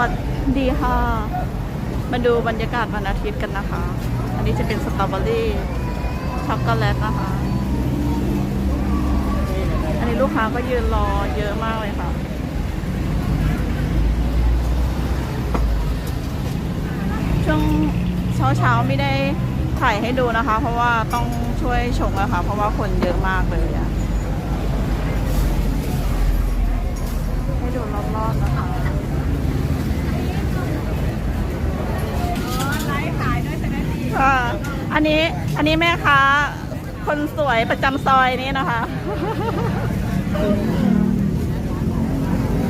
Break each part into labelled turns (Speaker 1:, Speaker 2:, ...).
Speaker 1: วัสดีค่ะ มาดูบรรยากาศวันอาทิตย์กันนะคะ อันนี้จะเป็นสตรอเบอรี่ช็อกโกแลตนะคะ อันนี้ลูกค้าก็ยืนรอเยอะมากเลยค่ะช่วงเช้าเช้าๆไม่ได้ถ่ายให้ดูนะคะ เพราะว่าต้องช่วยชงอะค่ะ เพราะว่าคนเยอะมากเลยอะให้ดูรอบๆนะคะ ค่ะ อันนี้อันนี้แม่ค้าคนสวยประจำซอยนี้นะคะ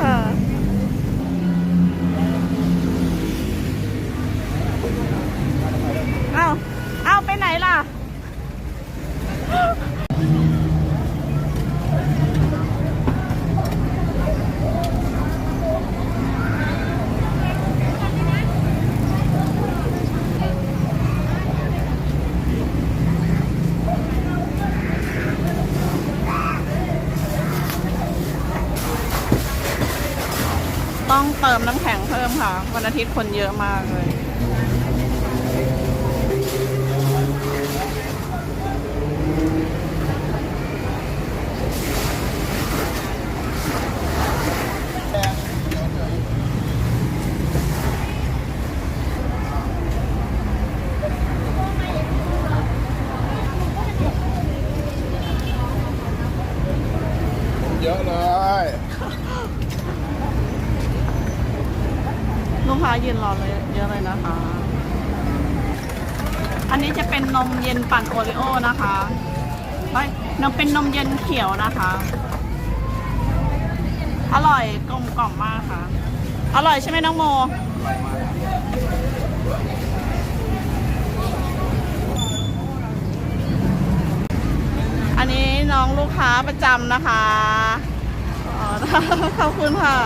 Speaker 1: ค่ะ เอาเอาไปไหนล่ะ ต้องเติมน้ำแข็งเพิ่มค่ะ วันอาทิตย์คนเยอะมากเลย
Speaker 2: เยอะเลย
Speaker 1: ลูกค้ายืนรอเลยเยอะเลยนะคะ อันนี้จะเป็นนมเย็นปั่นโอริโอนะคะเฮ้ยนมเป็นนมเย็นเขียวนะคะ อร่อยกลมกล่อมมากค่ะ อร่อยใช่ไหมน้องโม อันนี้น้องลูกค้าประจำนะคะขอบคุณค่ะ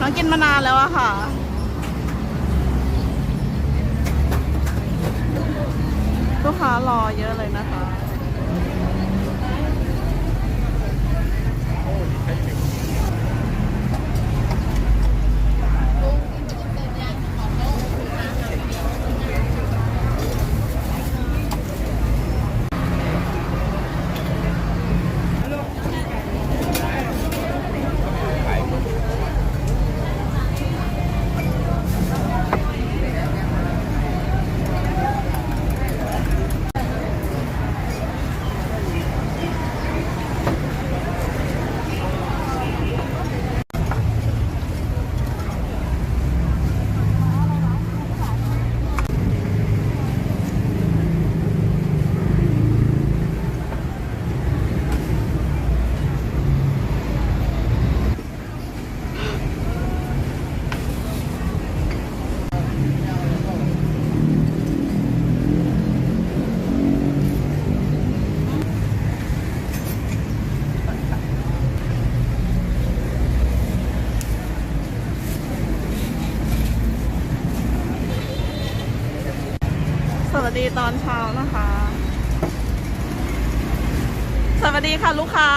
Speaker 1: น้องกินมานานแล้วอะค่ะ ลูกค้ารอเยอะเลยนะคะ ดีตอนเช้านะคะ สวัสดีค่ะลูกค้า